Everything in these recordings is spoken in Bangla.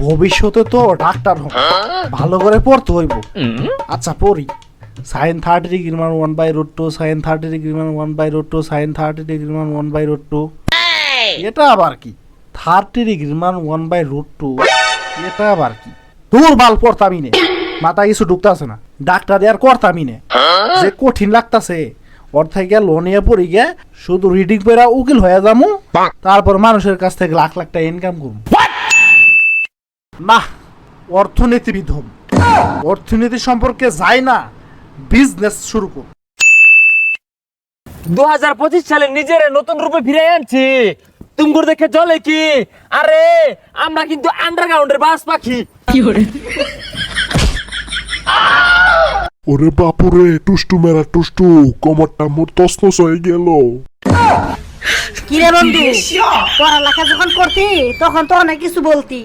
ভবিষ্যতে তো ডাক্তার হব। ভালো করে পড়তে হইব। আচ্ছা পড়ি। সাইন থার্টি ডিগ্রি মান one by root two sine thirty degree মান one by root two sine thirty degree মান ওয়ান বাই রুট টু এটা আবার কি? থার্টি ডিগ্রি মান ওয়ান বাই রুট টু এটা আবার কি? তোর বাল পড়তামই নে মাথা কিছু ঢুকতাছে না। ডাক্তার আর করতামই নে যে কঠিন লাগতাছে। ওর থেকে লোন নিয়ে পড়ি গে শুধু রিডিং পেরা উকিল হয়ে যামু। তারপর মানুষের কাছ থেকে লাখ লাখ টাকা ইনকাম করব না অর্থনীতিবিদ হব অর্থনীতি সম্পর্কে যাই না বিজনেস শুরু করব দু হাজার পঁচিশ সালে নিজের নতুন রূপে ফিরে আনছি। তুমগুর দেখে চলে কি? আরে আমরা কিন্তু আন্ডারগ্রাউন্ডের বাস পাখি। ওরে? বাপুরে টুষ্টু মেরা টুষ্টু কোমরটা মোর তসনস হয়ে গেল। কিরে বন্ধু পড়ালেখা যখন করতি তখন তো অনেক কিছু বলতি।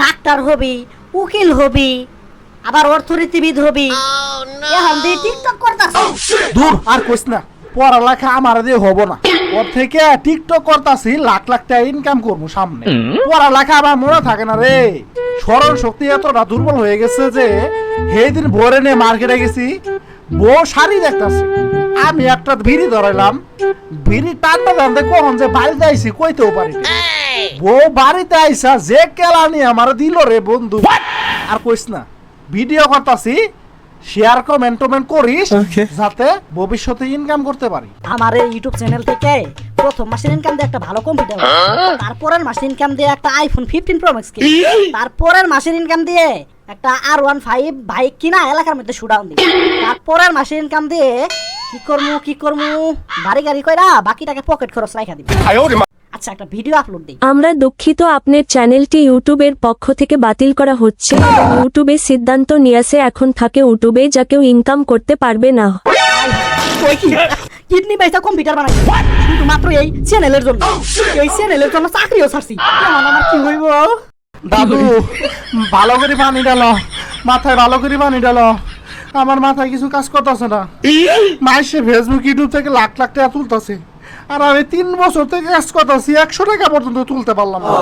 ডাক্তার হবি উকিল হবি আবার অর্থনীতিবিদ হবি। এখন দিয়ে টিকটক করতাস দূর আর কইস না পড়ালেখা আমার দিয়ে হব না। ওর থেকে টিকটক করতাছি লাখ লাখ টাকা ইনকাম করব সামনে। পড়ালেখা আমার মনে থাকে না রে। স্মরণ শক্তি এতটা দুর্বল হয়ে গেছে যে সেই দিন ভোরে নিয়ে মার্কেটে গেছি বউ শাড়ি দেখতাছি। আমি একটা বিড়ি ধরাইলাম। বিড়ি টানতে টানতে কখন যে বাড়িতে আইসি কইতেও পারি না। বউ বাড়িতে আইসা যে কেলানি আমার দিল রে বন্ধু। আর কইস না ভিডিও করতাছি শেয়ার কমেন্ট টমেন্ট করিস যাতে ভবিষ্যতে ইনকাম করতে পারি। আমার এই ইউটিউব চ্যানেল থেকে প্রথম মাসের ইনকাম দিয়ে একটা ভালো কম্পিউটার তারপরের মাসের ইনকাম দিয়ে একটা আইফোন ফিফটিন প্রো ম্যাক্স কিনি তারপরের মাসের ইনকাম দিয়ে একটা আর ওয়ান ফাইভ বাইক কিনা এলাকার মধ্যে শুডাউন দিই তারপরের মাসের ইনকাম দিয়ে কি করমু কি করমু বাড়ি গাড়ি কইরা বাকিটাকে পকেট খরচ রাখা দিবি। আচ্ছা একটা ভিডিও আপলোড দিই। আমরা দুঃখিত আপনার চ্যানেলটি ইউটিউবের পক্ষ থেকে বাতিল করা হচ্ছে। এবং ইউটিউবে সিদ্ধান্ত নিয়েছে এখন থাকে ইউটিউবে যা কেউ ইনকাম করতে পারবে না। কিডনি বেচা কম্পিউটার বানাই। শুধু মাত্র এই চ্যানেলের জন্য। এই চ্যানেলের জন্য চাকরিও ছাড়ছি। এখন আমার কি হইব? দাদু ভালো করে পানি ডালো মাথায় ভালো করে পানি ডালো আমার মাথায় কিছু কাজ করতেছে না। মাসে ফেসবুক ইউটিউব থেকে লাখ লাখ টাকা তুলতেছে। আর আমি তিন বছর থেকে কাজ করতেছি একশো টাকা পর্যন্ত তুলতে পারলাম না।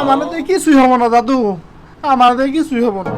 আমার দিয়ে কিছুই হব না দাদু। আমাদের কিছুই হব না।